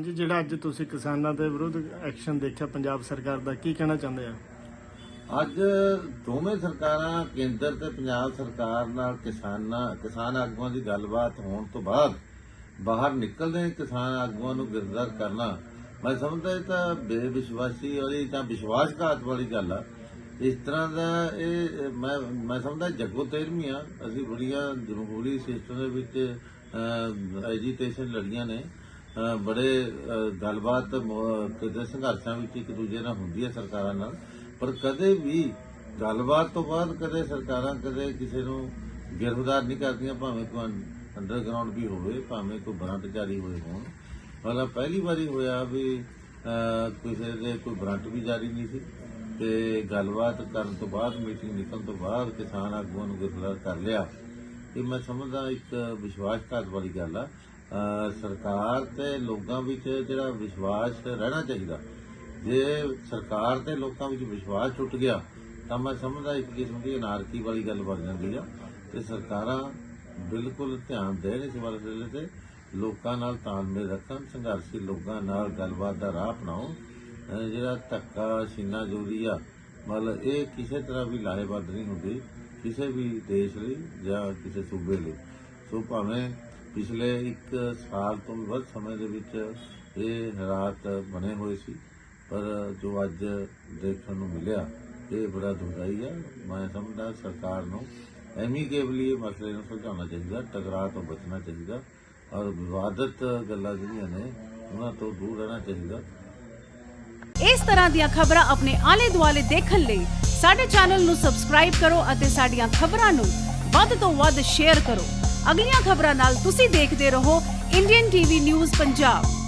ਜੀ ਜਿਹੜਾ ਅੱਜ ਤੁਸੀਂ ਕਿਸਾਨਾਂ ਦੇ ਵਿਰੁੱਧ ਐਕਸ਼ਨ ਦੇਖਿਆ, ਪੰਜਾਬ ਸਰਕਾਰ ਦਾ, ਕੀ ਕਹਿਣਾ ਚਾਹੁੰਦੇ ਆ? ਅੱਜ ਦੋਵੇਂ ਸਰਕਾਰਾਂ, ਕੇਂਦਰ ਤੇ ਪੰਜਾਬ ਸਰਕਾਰ ਨਾਲ ਕਿਸਾਨਾਂ, ਕਿਸਾਨ ਆਗੂਆਂ ਦੀ ਗੱਲਬਾਤ ਹੋਣ ਤੋਂ ਬਾਅਦ ਬਾਹਰ ਨਿਕਲਦੇ ਕਿਸਾਨ ਆਗੂਆਂ ਨੂੰ ਗ੍ਰਿਫਤਾਰ ਕਰਨਾ, ਮੈਂ ਸਮਝਦਾ ਇਹ ਤਾਂ ਬੇਵਿਸ਼ਵਾਸੀ ਵਾਲੀ ਇਹ ਤਾਂ ਵਿਸ਼ਵਾਸਘਾਤ ਵਾਲੀ ਗੱਲ ਆ। ਇਸ ਤਰ੍ਹਾਂ ਦਾ ਇਹ, ਮੈਂ ਮੈਂ ਸਮਝਦਾ ਜੱਗੋ ਤੇਰਵੀਂ ਆ। ਅਸੀਂ ਬੜੀਆਂ ਜਮਹੂਰੀ ਸਿਸਟਮ ਦੇ ਵਿੱਚ ਐਜੀਟੇਸ਼ਨ ਲੜੀਆਂ ਨੇ। ਬੜੇ ਗੱਲਬਾਤ ਕਿਤੇ ਸੰਘਰਸ਼ਾਂ ਵਿੱਚ ਇੱਕ ਦੂਜੇ ਨਾਲ ਹੁੰਦੀ ਹੈ ਸਰਕਾਰਾਂ ਨਾਲ। ਪਰ ਕਦੇ ਵੀ ਗੱਲਬਾਤ ਤੋਂ ਬਾਅਦ ਕਦੇ ਸਰਕਾਰਾਂ ਕਦੇ ਕਿਸੇ ਨੂੰ ਗ੍ਰਿਫਤਾਰ ਨਹੀਂ ਕਰਦੀਆਂ, ਭਾਵੇਂ ਕੋਈ ਅੰਡਰਗਰਾਉਂਡ ਵੀ ਹੋਵੇ, ਭਾਵੇਂ ਕੋਈ ਬਰੰਟ ਜਾਰੀ ਹੋਏ ਹੋਣ। ਵਾਲਾ ਪਹਿਲੀ ਵਾਰੀ ਹੋਇਆ ਵੀ ਕਿਸੇ ਦੇ ਕੋਈ ਬਰੰਟ ਵੀ ਜਾਰੀ ਨਹੀਂ ਸੀ। ਤੇ ਗੱਲਬਾਤ ਕਰਨ ਤੋਂ ਬਾਅਦ, ਮੀਟਿੰਗ ਨਿਕਲਣ ਤੋਂ ਬਾਅਦ ਕਿਸਾਨ ਆਗੂਆਂ ਨੂੰ ਗ੍ਰਿਫਤਾਰ ਕਰ ਲਿਆ। ਇਹ ਮੈਂ ਸਮਝਦਾ ਇੱਕ ਵਿਸ਼ਵਾਸਘਾਤ ਵਾਲੀ ਗੱਲ ਆ। ਸਰਕਾਰ ਤੇ ਲੋਕਾਂ ਵਿੱਚ ਜਿਹੜਾ ਵਿਸ਼ਵਾਸ ਰਹਿਣਾ ਚਾਹੀਦਾ। ਜੇ ਸਰਕਾਰ ਤੇ ਲੋਕਾਂ ਵਿੱਚ ਵਿਸ਼ਵਾਸ ਟੁੱਟ ਗਿਆ, ਤਾਂ ਮੈਂ ਸਮਝਦਾ ਇੱਕ ਕਿਸਮ ਦੀ ਅਨਾਰਕੀ ਵਾਲੀ ਗੱਲ ਬਣ ਜਾਂਦੀ ਆ ਤੇ ਸਰਕਾਰਾਂ ਬਿਲਕੁਲ ਧਿਆਨ ਦੇਣ ਇਸ ਮਸਲੇ ਤੇ ਲੋਕਾਂ ਨਾਲ ਤਾਲਮੇਲ ਰੱਖਣ, ਸੰਘਰਸ਼ੀ ਲੋਕਾਂ ਨਾਲ ਗੱਲਬਾਤ ਦਾ ਰਾਹ ਅਪਣਾਉਣ ਜਿਹੜਾ ਧੱਕਾ ਸੀਨਾ ਜੋਰੀ ਆ, ਮਤਲਬ ਇਹ ਕਿਸੇ ਤਰ੍ਹਾਂ ਵੀ ਲਾਹੇਵੰਦ ਨਹੀਂ ਹੁੰਦੀ, ਕਿਸੇ ਵੀ ਦੇਸ਼ ਲਈ ਜਾਂ ਕਿਸੇ ਸੂਬੇ ਲਈ। ਸੋ ਭਾਵੇਂ ਪਿਛਲੇ 1 ਸਾਲ ਤੋਂ ਵੀ ਵੱਧ ਸਮੇਂ ਦੇ ਵਿੱਚ ਇਹ ਹਾਲਾਤ ਬਣੇ ਹੋਏ ਸੀ, ਪਰ ਜੋ ਅੱਜ ਦੇਖਣ ਨੂੰ ਮਿਲਿਆ, ਇਹ ਬੜਾ ਦੁਖਦਾਈ ਹੈ। ਮੈਂ ਸਮਝਦਾ ਸਰਕਾਰ ਨੂੰ ਐਮੀਕੇਬਲੀ ਇਹ ਮਸਲੇ ਨੂੰ ਸੁਲਝਾਉਣਾ ਚਾਹੀਦਾ, ਟਕਰਾਅ ਤੋਂ ਬਚਣਾ ਚਾਹੀਦਾ, ਔਰ ਵਿਵਾਦਤ ਗੱਲਾਂ ਜਿਹੜੀਆਂ ਨੇ, ਉਹਨਾਂ ਤੋਂ ਦੂਰ ਰਹਿਣਾ ਚਾਹੀਦਾ। ਇਸ ਤਰ੍ਹਾਂ ਦੀਆਂ ਖਬਰਾਂ ਆਪਣੇ ਆਲੇ ਦੁਆਲੇ ਦੇਖਣ ਲਈ ਸਾਡੇ ਚੈਨਲ ਨੂੰ ਸਬਸਕ੍ਰਾਈਬ ਕਰੋ ਅਤੇ ਸਾਡੀਆਂ ਖਬਰਾਂ ਨੂੰ ਵੱਧ ਤੋਂ ਵੱਧ ਸ਼ੇਅਰ ਕਰੋ। ਅਗਲੀਆਂ ਖਬਰਾਂ ਨਾਲ ਤੁਸੀਂ ਦੇਖਦੇ ਰਹੋ ਇੰਡੀਅਨ ਟੀਵੀ ਨਿਊਜ਼ ਪੰਜਾਬ।